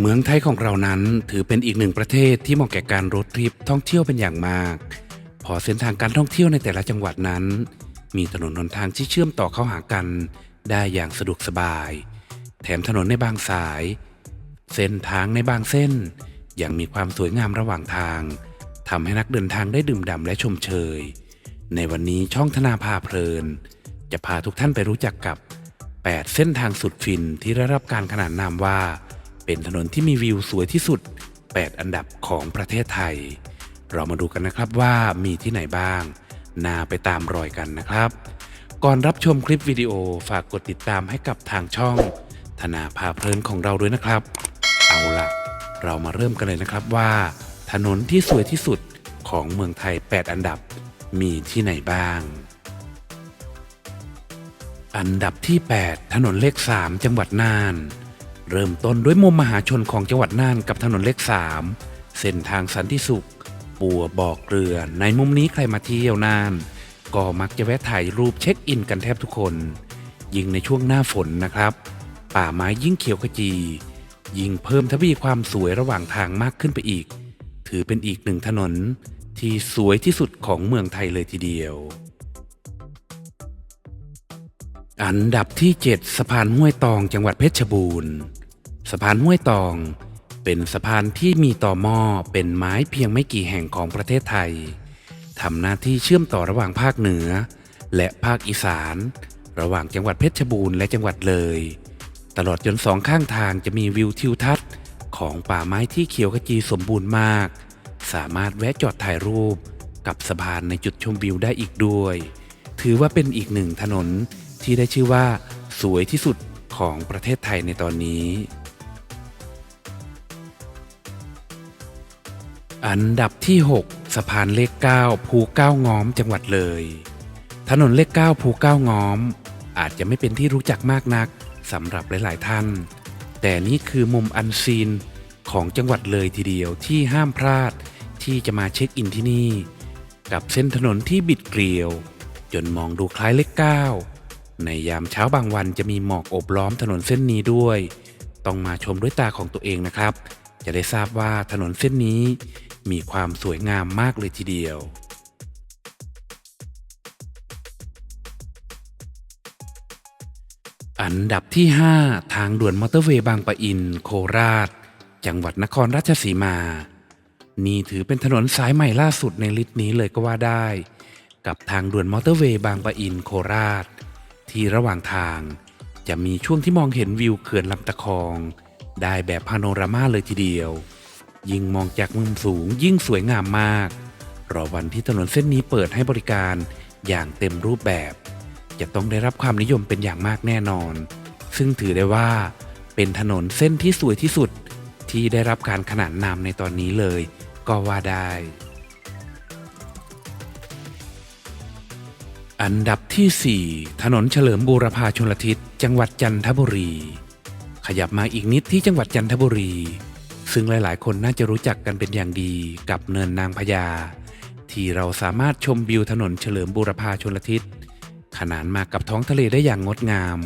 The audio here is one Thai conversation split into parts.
เมืองไทยของเรานั้นถือเป็นอีกหนึ่งประเทศที่เหมาะแก่การรถทริปท่องเที่ยวเป็นอย่างมาก พอเส้นทางการท่องเที่ยวในแต่ละจังหวัดนั้น มีถนนหนทางที่เชื่อมต่อเข้าหากันได้อย่างสะดวกสบาย แถมถนนในบางสาย เส้นทางในบางเส้น ยังมีความสวยงามระหว่างทางทำให้นักเดินทางได้ดื่มด่ำและชมเชย ในวันนี้ช่องธนาพาเพลิน จะพาทุกท่านไปรู้จักกับ 8 เส้นทางสุดฟินที่ได้รับการขนานนามว่า เป็นถนนที่มีวิวสวยที่สุด 8 อันดับของประเทศไทย เรามาดูกันนะครับว่ามีที่ไหนบ้าง นาไปตามรอยกันนะครับ ก่อนรับชมคลิปวิดีโอฝากกดติดตามให้กับทางช่อง ธนาพาเพลินของเราด้วยนะครับ เอาล่ะเรามาเริ่มกันเลยนะครับว่า ถนนที่สวยที่สุดของเมืองไทย 8 อันดับมีที่ไหนบ้าง อันดับที่ 8 ถนนเลข 3 จังหวัดน่าน เริ่มต้นด้วยมุมมหาชนของจังหวัดน่านกับถนนเลข3เส้นทางสันติสุข ปัวบอกเรือ ในมุมนี้ใครมาเที่ยวน่าน ก็มักจะแวะถ่ายรูปเช็คอินกันแทบทุกคน ยิ่งในช่วงหน้าฝนนะครับ ป่าไม้ยิ่งเขียวขจี ยิ่งเพิ่มทวีความสวยระหว่างทางมากขึ้นไปอีก ถือเป็นอีกหนึ่งถนนที่สวยที่สุดของเมืองไทยเลยทีเดียว อันดับที่ 7 สะพานห้วยตองจังหวัดเพชรบูรณ์ สะพานห้วยตอง เป็นสะพานที่มีต่อหม้อเป็นไม้เพียงไม่กี่แห่งของประเทศไทยทำหน้าที่เชื่อมต่อระหว่างภาคเหนือ และภาคอีสาน ระหว่างจังหวัดเพชรบูรณ์และจังหวัดเลย ตลอดจนสองข้างทางจะมีวิวทิวทัศน์ของป่าไม้ที่เขียวขจีสมบูรณ์มาก สามารถแวะจอดถ่ายรูปกับสะพานในจุดชมวิวได้อีกด้วย ถือว่าเป็นอีกหนึ่งถนน ที่ได้ชื่อว่า สวยที่สุดของประเทศไทยในตอนนี้ อันดับที่ 6 สะพานเลข 9 ภูเก้าง้อมจังหวัดเลย ถนนเลข 9 ภูเก้าง้อม อาจจะไม่เป็นที่รู้จักมากนักสำหรับหลาย ๆ ท่าน แต่นี่คือมุมอันซีนของจังหวัดเลยทีเดียวที่ห้ามพลาดที่จะมาเช็คอินที่นี่ กับเส้นถนนที่บิดเกลียว จนมองดูคล้ายเลข 9 ในยามเช้าบางวันจะมีหมอกอบล้อมถนนเส้นนี้ด้วย ต้องมาชมด้วยตาของตัวเองนะครับ จะได้ทราบว่าถนนเส้นนี้ มีความสวยงามมากเลยทีเดียว อันดับที่ 5 ทางด่วนมอเตอร์เวย์บางปะอิน โคราช จังหวัดนครราชสีมา นี่ถือเป็นถนนสายใหม่ล่าสุดในลิสต์นี้เลยก็ว่าได้ กับทางด่วนมอเตอร์เวย์บางปะอินโคราช ที่ระหว่างทางจะมีช่วงที่มองเห็นวิวเขื่อนลำตะคอง ได้แบบพาโนรามาเลยทีเดียว ยิ่งมองจากมุมสูงยิ่งสวยงามมาก รอวันที่ถนนเส้นนี้เปิดให้บริการอย่างเต็มรูปแบบ จะต้องได้รับความนิยมเป็นอย่างมากแน่นอน ซึ่งถือได้ว่า เป็นถนนเส้นที่สวยที่สุด ที่ได้รับการขนานนามในตอนนี้เลย ก็ว่าได้ อันดับที่ 4 ถนนเฉลิมบูรพาชนลทิศ จังหวัดจันทบุรี ขยับมาอีกนิดที่จังหวัดจันทบุรี ซึ่งหลายๆ คนน่าจะรู้จักกันเป็นอย่างดีกับเนินนางพญาที่เราสามารถชมวิวถนนเฉลิมบูรพาชนลทิศ ขนานมากับท้องทะเลได้อย่างงดงาม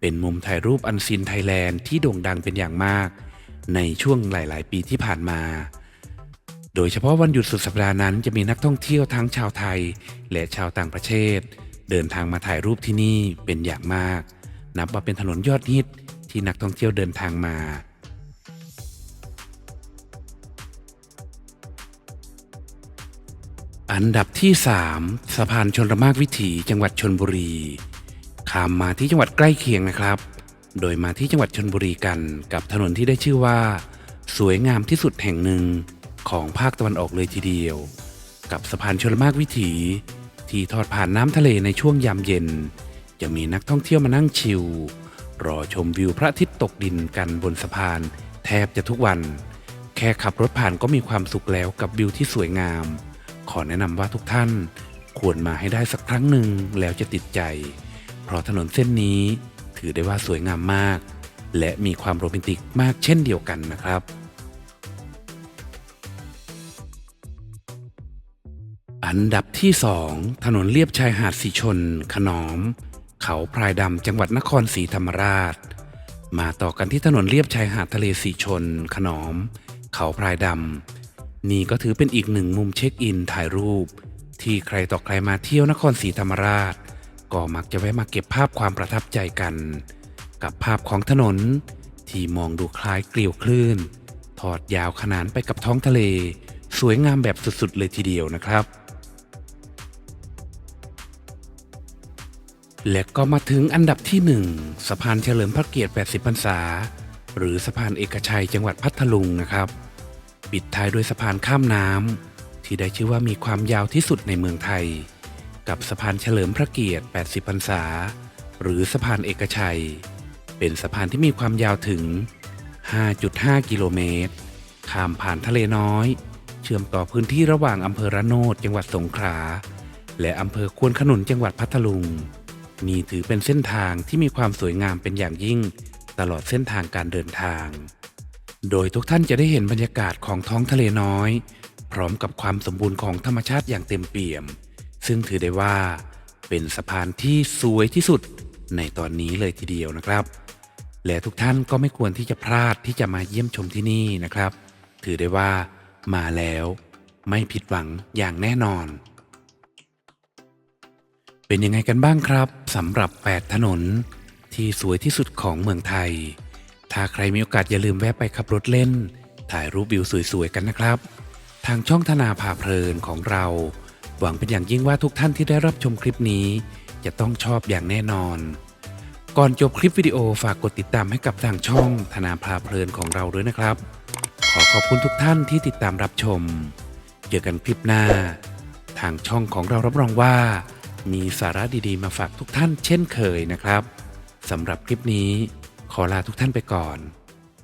เป็นมุมถ่ายรูปอันซีนไทยแลนด์ที่โด่งดังเป็นอย่างมาก ในช่วงหลาย ๆ ปีที่ผ่านมา โดยเฉพาะวันหยุดสุดสัปดาห์นั้นจะมีนักท่องเที่ยวทั้งชาวไทย และชาวต่างประเทศ เดินทางมาถ่ายรูปที่นี่เป็นอย่างมาก นับว่าเป็นถนนยอดฮิตที่นักท่องเที่ยวเดินทางมา อันดับที่ 3 สะพานชนรมากวิถีจังหวัดชนบุรีข้ามมาที่จังหวัดใกล้เคียงนะครับ โดยมาที่จังหวัดชนบุรีกันกับถนนที่ได้ชื่อว่า สวยงามที่สุดแห่งหนึ่ง ของภาคตะวันออกเลยทีเดียว กับสะพานชนรมากวิถี ที่ทอดผ่านน้ำทะเลในช่วงยามเย็น จะมีนักท่องเที่ยวมานั่งชิลรอชมวิวพระอาทิตย์ตกดินกันบนสะพาน แทบจะทุกวัน แค่ขับรถผ่านก็มีความสุขแล้วกับวิวที่สวยงาม ขอแนะนำว่าทุกท่านควรมาให้ได้สักครั้งหนึ่งแล้วจะติดใจ เพราะถนนเส้นนี้ถือได้ว่าสวยงามมาก และมีความโรแมนติกมากเช่นเดียวกันนะครับ อันดับที่สองถนนเลียบชายหาดสีชน ขนอม เขาพรายดำจังหวัดนครศรีธรรมราช มาต่อกันที่ถนนเลียบชายหาดทะเลสีชน ขนอม เขาพรายดำนี่ก็ถือเป็นอีกหนึ่งมุมเช็คอินถ่ายรูป ที่ใครต่อใครมาเที่ยวนครศรีธรรมราช ก็มักจะแวะมาเก็บภาพความประทับใจกัน กับภาพของถนน ที่มองดูคล้ายเกลียวคลื่น ทอดยาวขนานไปกับท้องทะเล สวยงามแบบสุดๆเลยทีเดียวนะครับ และก็มาถึงอันดับที่หนึ่งสะพานเฉลิมพระเกียรติ 80 พรรษา หรือสะพานเอกชัยจังหวัดพัทลุงนะครับ ปิดท้ายด้วยสะพานข้ามน้ำที่ได้ชื่อว่ามีความยาวที่สุดในเมืองไทย กับสะพานเฉลิมพระเกียรติ 80 พรรษา หรือสะพานเอกชัย เป็นสะพานที่มีความยาวถึง 5.5 กิโลเมตร ข้ามผ่านทะเลน้อย เชื่อมต่อพื้นที่ระหว่างอำเภอระโนดจังหวัดสงขลาและอำเภอควนขนุนจังหวัดพัทลุง นี่ถือเป็นเส้นทางที่มีความสวยงามเป็นอย่างยิ่ง ตลอดเส้นทางการเดินทาง โดยทุกท่านจะได้เห็นบรรยากาศของท้องทะเลน้อย พร้อมกับความสมบูรณ์ของธรรมชาติอย่างเต็มเปี่ยม ซึ่งถือได้ว่า เป็นสะพานที่สวยที่สุดในตอนนี้เลยทีเดียวนะครับ และทุกท่านก็ไม่ควรที่จะพลาดที่จะมาเยี่ยมชมที่นี่นะครับ ถือได้ว่ามาแล้ว ไม่ผิดหวังอย่างแน่นอน เป็นยังไงกันบ้างครับสำหรับ 8 ถนน ที่สวยที่สุดของเมืองไทย ถ้าใครมีโอกาสอย่าลืมแวะไปขับรถเล่น ถ่ายรูปวิวสวยๆกันนะครับ ทางช่องธนาพาเพลินของเรา หวังเป็นอย่างยิ่งว่าทุกท่านที่ได้รับชมคลิปนี้ จะต้องชอบอย่างแน่นอน ก่อนจบคลิปวิดีโอฝากกดติดตามให้กับทางช่องธนาพาเพลินของเราด้วยนะครับ ขอขอบคุณทุกท่านที่ติดตามรับชม เจอกันคลิปหน้า ทางช่องของเรารับรองว่า มีสาระดีๆ มาฝากทุกท่านเช่นเคยนะครับสำหรับคลิปนี้ขอลาทุกท่านไปก่อน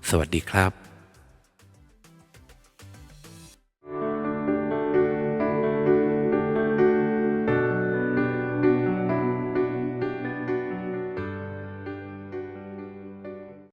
สวัสดีครับ